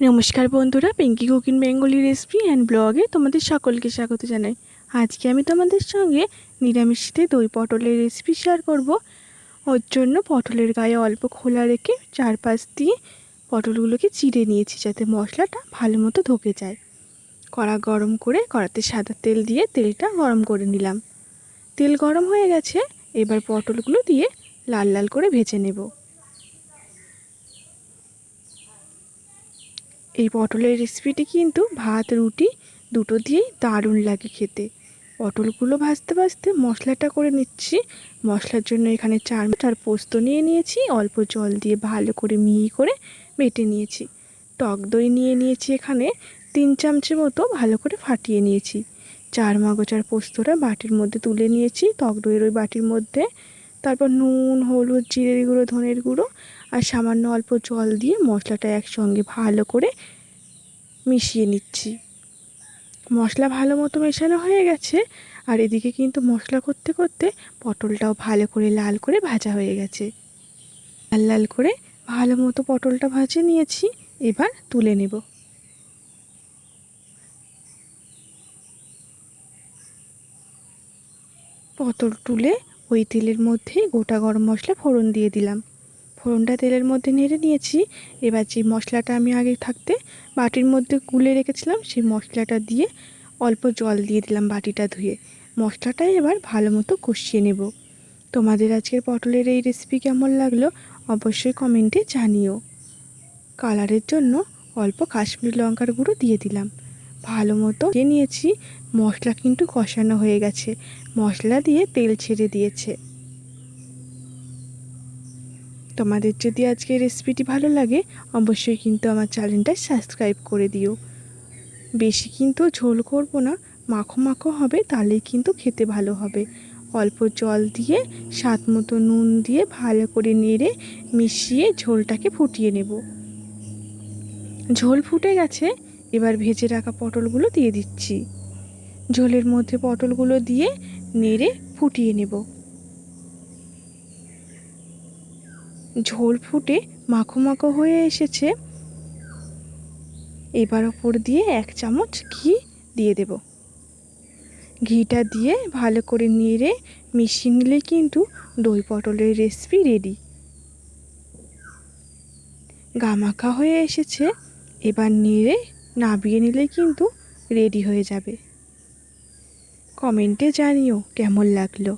নমস্কার বন্ধুরা Pinki cooking Bengali recipe and ব্লগে তোমাদের সকলকে স্বাগত জানাই। আজকে আমি তোমাদের সঙ্গে নিরামিষতে দই পটলের রেসিপি শেয়ার করব। ওর জন্য পটলের গায়ে অল্প খোলা রেখে চারপাশ দিয়ে পটলগুলোকে চিড়ে নিয়েছি যাতে মশলাটা ভালো মতো ঢোকে যায়। কড়া গরম করে কড়াতে সাদা তেল দিয়ে তেলটা গরম করে নিলাম। তেল গরম হয়ে গেছে, এবার পটলগুলো দিয়ে লাল লাল করে ভেজে নেব। এই পটলের রেসিপিটি কিন্তু ভাত, রুটি দুটো দিয়েই দারুণ লাগে খেতে। পটলগুলো ভাজতে ভাজতে মশলাটা করে নিচ্ছি। মশলার জন্য এখানে চার চার পোস্ত নিয়ে নিয়েছি। অল্প জল দিয়ে ভালো করে মিহি করে বেটে নিয়েছি। টক দই নিয়ে নিয়েছি এখানে। তিন চামচে মতো ভালো করে ফাটিয়ে নিয়েছি। চার মাগচার পোস্তটা বাটির মধ্যে তুলে নিয়েছি। টক দইয়ের ওই বাটির মধ্যে তারপর নুন, হলুদ, জিরের গুঁড়ো, ধনের গুঁড়ো আর সামান্য অল্প জল দিয়ে মশলাটা একসঙ্গে ভালো করে মিশিয়ে নিচ্ছি। মশলা ভালো মতো মেশানো হয়ে গেছে আর এদিকে কিন্তু মশলা করতে করতে পটলটাও ভালো করে লাল করে ভাজা হয়ে গেছে। লাল লাল করে ভালো মতো পটলটা ভাজে নিয়েছি, এবার তুলে নেব। পটল তুলে ওই তেলের মধ্যে গোটা গরম মশলা ফোড়ন দিয়ে দিলাম। ফোড়নটা তেলের মধ্যে নেড়ে নিয়েছি। এবার যে মশলাটা আমি আগে থাকতে বাটির মধ্যে গুলে রেখেছিলাম, সেই মশলাটা দিয়ে অল্প জল দিয়ে দিলাম বাটিটা ধুয়ে। মশলাটাই এবার ভালো মতো কষিয়ে নেব। তোমাদের আজকের পটলের এই রেসিপি কেমন লাগল অবশ্যই কমেন্টে জানিও। কালারের জন্য অল্প কাশ্মীর লঙ্কার গুঁড়ো দিয়ে দিলাম। ভালো মতো নিয়েছি। মশলা কিন্তু কষানো হয়ে গেছে। মশলা দিয়ে তেল ছেড়ে দিয়েছে। তোমাদের যদি আজকে রেসিপিটি ভালো লাগে, অবশ্যই কিন্তু আমার চ্যানেলটা সাবস্ক্রাইব করে দিও। বেশি কিন্তু ঝোল করব না, মাখো মাখো হবে, তাহলেই কিন্তু খেতে ভালো হবে। অল্প জল দিয়ে, স্বাদ মতো নুন দিয়ে ভালো করে নেড়ে মিশিয়ে ঝোলটাকে ফুটিয়ে নেব। ঝোল ফুটে গেছে এবার ভেজে রাখা পটলগুলো দিয়ে দিচ্ছি। ঝোলের মধ্যে পটলগুলো দিয়ে নেড়ে ফুটিয়ে নেব। ঝোল ফুটে মাখো মাখো হয়ে এসেছে। এবার ওপর দিয়ে এক চামচ ঘি দিয়ে দেব। ঘিটা দিয়ে ভালো করে নেড়ে মিশিয়ে নিলে কিন্তু দই পটলের রেসিপি রেডি গামাখা হয়ে এসেছে। এবার নেড়ে নাবিয়ে নিলে কিন্তু রেডি হয়ে যাবে। কমেন্টে জানিও কেমন লাগল।